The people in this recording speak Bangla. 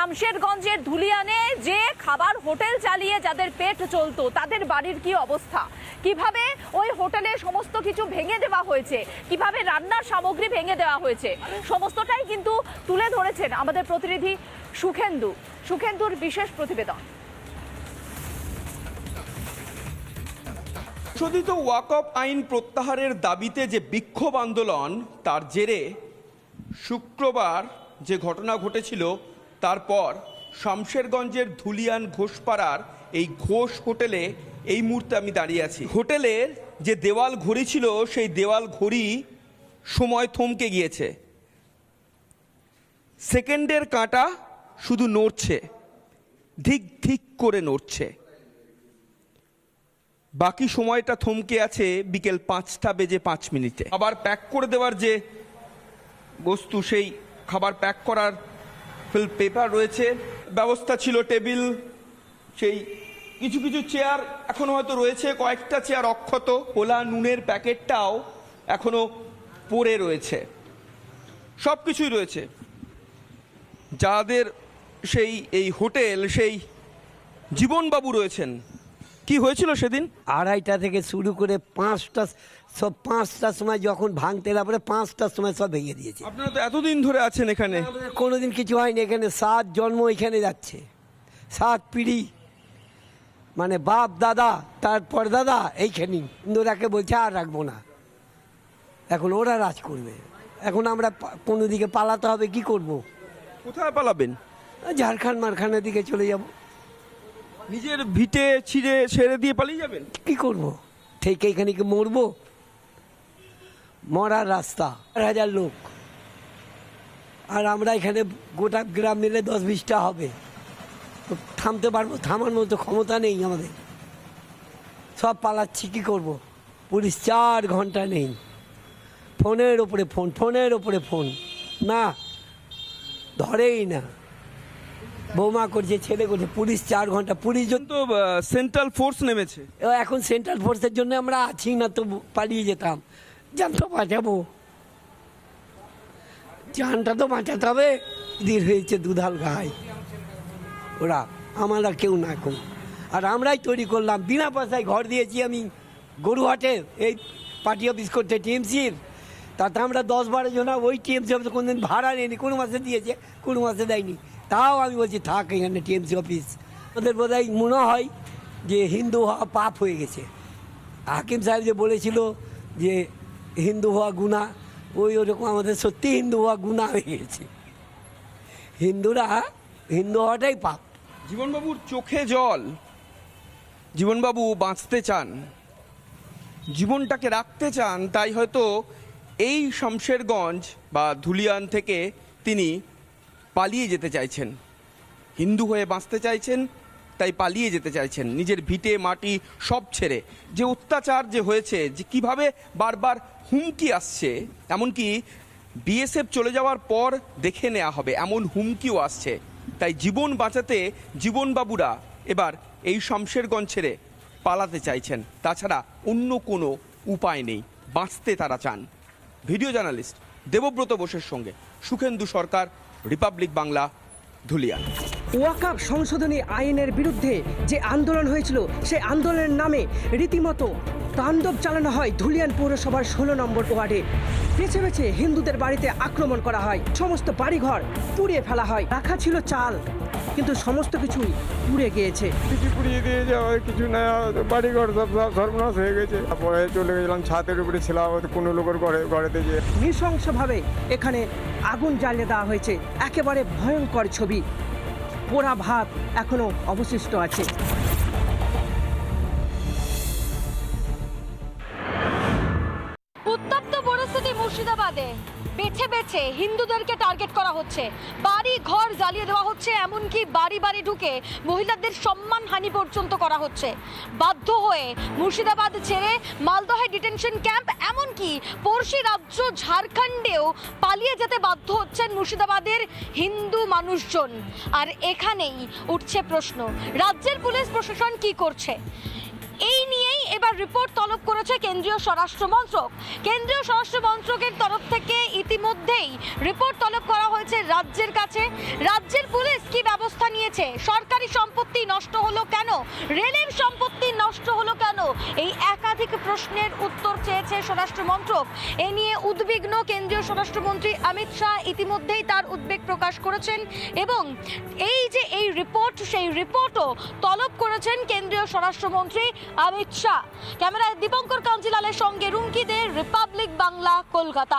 শামশেরগঞ্জের ধুলিয়ানে যে খাবার হোটেল চালিয়ে যাদের পেট চলতো, তাদের বাড়ির কি অবস্থা? কীভাবে ওই হোটেলে সমস্ত কিছু ভেঙে দেওয়া হয়েছে? কীভাবে রান্নার সামগ্রী ভেঙে দেওয়া হয়েছে? সমস্তটাই কিন্তু তুলে ধরেছেন আমাদের প্রতিনিধি সুখেন্দু। সুখেন্দুর বিশেষ প্রতিবেদন। সংশোধিত ওয়াকফ আইন প্রত্যাহারের দাবিতে যে বিক্ষোভ আন্দোলন, তার জেরে শুক্রবার যে ঘটনা ঘটেছিল তারপর শামশেরগঞ্জের ধুলিয়ান ঘোষপাড়ার এই ঘোষ হোটেলে এই মুহূর্তে আমি দাঁড়িয়ে আছি। হোটেলের যে দেওয়াল ঘড়ি ছিল, সেই দেওয়াল ঘড়ি সময় থমকে গিয়েছে। সেকেন্ডের কাঁটা শুধু নড়ছে, ধিক ধিক করে নড়ছে। বাকি সময়টা থমকে আছে বিকেল পাঁচটা বেজে পাঁচ মিনিটে। আবার প্যাক করে দেওয়ার যে বস্তু, সেই খাবার প্যাক করার ফিল পেপার রয়েছে। ব্যবস্থা ছিল টেবিল, সেই কিছু কিছু চেয়ার এখনও হয়তো রয়েছে। কয়েকটা চেয়ার অক্ষত পোলা নুনের প্যাকেটটাও এখনও পড়ে রয়েছে। সব কিছুই রয়েছে। যাদের সেই, এই হোটেল, সেই জীবনবাবু রয়েছেন কি হয়েছিল সেদিন? আড়াইটা থেকে শুরু করে পাঁচটা সব পাঁচটার সময় যখন ভাঙতে তারপরে পাঁচটার সময় সব ভেঙে দিয়েছে। আপনারা তো এতদিন ধরে আছেন এখানে। কোনোদিন কিছু হয়নি এখানে সাত জন্ম এখানে যাচ্ছে। সাত পিড়ি মানে বাপ দাদা তারপর দাদা এইখানেই ওরাকে বলছে আর রাখব না। এখন ওরা রাজ করবে। এখন আমরা কোনো দিকে পালাতে হবে কি করব? কোথায় পালাবেন? ঝাড়খণ্ড মারখানের দিকে চলে যাব। নিজের ভিটে ছিঁড়ে ছেড়ে দিয়ে পালিয়ে যাবেন? কি করব? থেকে এখানে কি মরবো? মরার রাস্তা হাজার লোক। আর আমরা এখানে গোটা গ্রাম মিলে দশ বিশটা হবে। থামতে পারব? থামার মতো ক্ষমতা নেই আমাদের। সব পালাচ্ছি, কি করব? পুলিশ চার ঘণ্টা নেই। ফোনের ওপরে ফোন, ফোনের ওপরে ফোন। না, ধরেই না। বৌমা করছে ছেলে করছে পুলিশ চার ঘণ্টা পুলিশ তো সেন্ট্রাল ফোর্স নেমেছে। এখন সেন্ট্রাল ফোর্সের জন্য আমরা আছি না তো পালিয়ে যেতাম। জান তো বাঁচাবো। জানটা তো বাঁচাতে হবে। দিন হয়েছে দুধাল গায়ে ওরা আমরা কেউ না এখন আর আমরাই তৈরি করলাম। বিনা পয়সায় ঘর দিয়েছি আমি গরুহাটে এই পার্টি অফিস করতে টিএমসির। তাতে আমরা দশ বারো জন ওই টিএমসি অফিসে কোনোদিন ভাড়া নেয়নি কোনো মাসে দিয়েছে কোনো মাসে দেয়নি। তাও আমি বলছি, থাক, এখানে টিএমসি অফিস। ওদের বোধহয় মনে হয় যে হিন্দু হওয়া পাপ হয়ে গেছে। হাকিম সাহেব যে বলেছিল যে হিন্দু হওয়া গুণা ওই ওরকম আমাদের সত্যি হিন্দু হওয়া গুণা হয়ে গেছে। হিন্দুরা হিন্দু হওয়াটাই পাপ। জীবনবাবুর চোখে জল, জীবনবাবু বাঁচতে চান, জীবনটাকে রাখতে চান, তাই হয়তো এই শমশেরগঞ্জ বা ধুলিয়ান থেকে তিনি পালিয়ে যেতে চাইছেন। হিন্দু হয়ে বাঁচতে চাইছেন, তাই পালিয়ে যেতে চাইছেন। নিজের ভিটে, মাটি সব ছেড়ে। যে অত্যাচার যে হয়েছে, যে কীভাবে বারবার হুমকি আসছে, এমনকি বিএসএফ চলে যাওয়ার পর দেখে নেওয়া হবে, এমন হুমকিও আসছে। তাই জীবন বাঁচাতে জীবনবাবুরা এবার এই শমশেরগঞ্জ ছেড়ে পালাতে চাইছেন। তাছাড়া অন্য কোনো উপায় নেই, বাঁচতে তারা চান। ভিডিও জার্নালিস্ট দেবব্রত বোসের সঙ্গে সুখেন্দু সরকার রিপাবলিক বাংলা, ধুলিয়া। ওয়াকাপ সংশোধনী আইনের বিরুদ্ধে যে আন্দোলন হয়েছিল সেই আন্দোলনের নামে রীতিমতো তাণ্ডব চালানো হয় ধুলিয়ান পৌরসভার ষোলো নম্বর ওয়ার্ডে। বেছে বেছে হিন্দুদের বাড়িতে আক্রমণ করা হয়। সমস্ত বাড়িঘর পুড়িয়ে ফেলা হয়। রাখা ছিল চাল। কিন্তু সমস্ত কিছু পুড়ে গিয়েছে। কিছু পুড়িয়ে দিয়ে যাওয়া কিছু না বাড়িঘর সব সর্বনাশ হয়ে গেছে। তারপরে চলে গেছিলাম ছাদের উপরে ছিলাম কোনো লোকের ঘরে ঘরেতে যে নৃশংসভাবে এখানে আগুন জ্বালিয়ে দেওয়া হয়েছে। একেবারে ভয়ঙ্কর ছবি। পোড়া ভাত এখনও অবশিষ্ট আছে। মুর্শিদাবাদে বেছে বেছে হিন্দুদেরকে টার্গেট করা হচ্ছে। বাড়ি ঘর জ্বালিয়ে দেওয়া হচ্ছে, এমনকি বাড়ি বাড়ি ঢুকে মহিলাদের সম্মান হানি পর্যন্ত করা হচ্ছে। বাধ্য হয়ে মুর্শিদাবাদ ছেড়ে মালদহে ডিটেনশন ক্যাম্প এমনকি পড়শি রাজ্য ঝাড়খণ্ডেও পালিয়ে যেতে বাধ্য হচ্ছেন মুর্শিদাবাদের হিন্দু মানুষজন। আর এখানেই উঠছে প্রশ্ন, রাজ্যের পুলিশ প্রশাসন কি করছে? এই নিয়েই এবার রিপোর্ট তলব করেছে কেন্দ্রীয় স্বরাষ্ট্র মন্ত্রক। কেন্দ্রীয় স্বরাষ্ট্র মন্ত্রকের তরফ থেকে ইতিমধ্যেই রিপোর্ট তলব করা হয়েছে রাজ্যের কাছে। রাজ্যের পুলিশ হচ্ছে সরকারি সম্পত্তি নষ্ট হলো কেন? রেলের সম্পত্তি নষ্ট হলো কেন? এই একাধিক প্রশ্নের উত্তর চেয়েছে স্বরাষ্ট্র মন্ত্রক এ নিয়ে উদ্বিগ্ন কেন্দ্রীয় স্বরাষ্ট্রমন্ত্রী অমিত শাহ ইতিমধ্যেই তার উদ্বেগ প্রকাশ করেছেন এবং এই যে এই রিপোর্ট, সেই রিপোর্টও তলব করেছেন কেন্দ্রীয় স্বরাষ্ট্রমন্ত্রী অমিত শাহ। ক্যামেরায় দীপঙ্কর কাঞ্জিলালের সঙ্গে রুমকি দে, রিপাবলিক বাংলা, কলকাতা।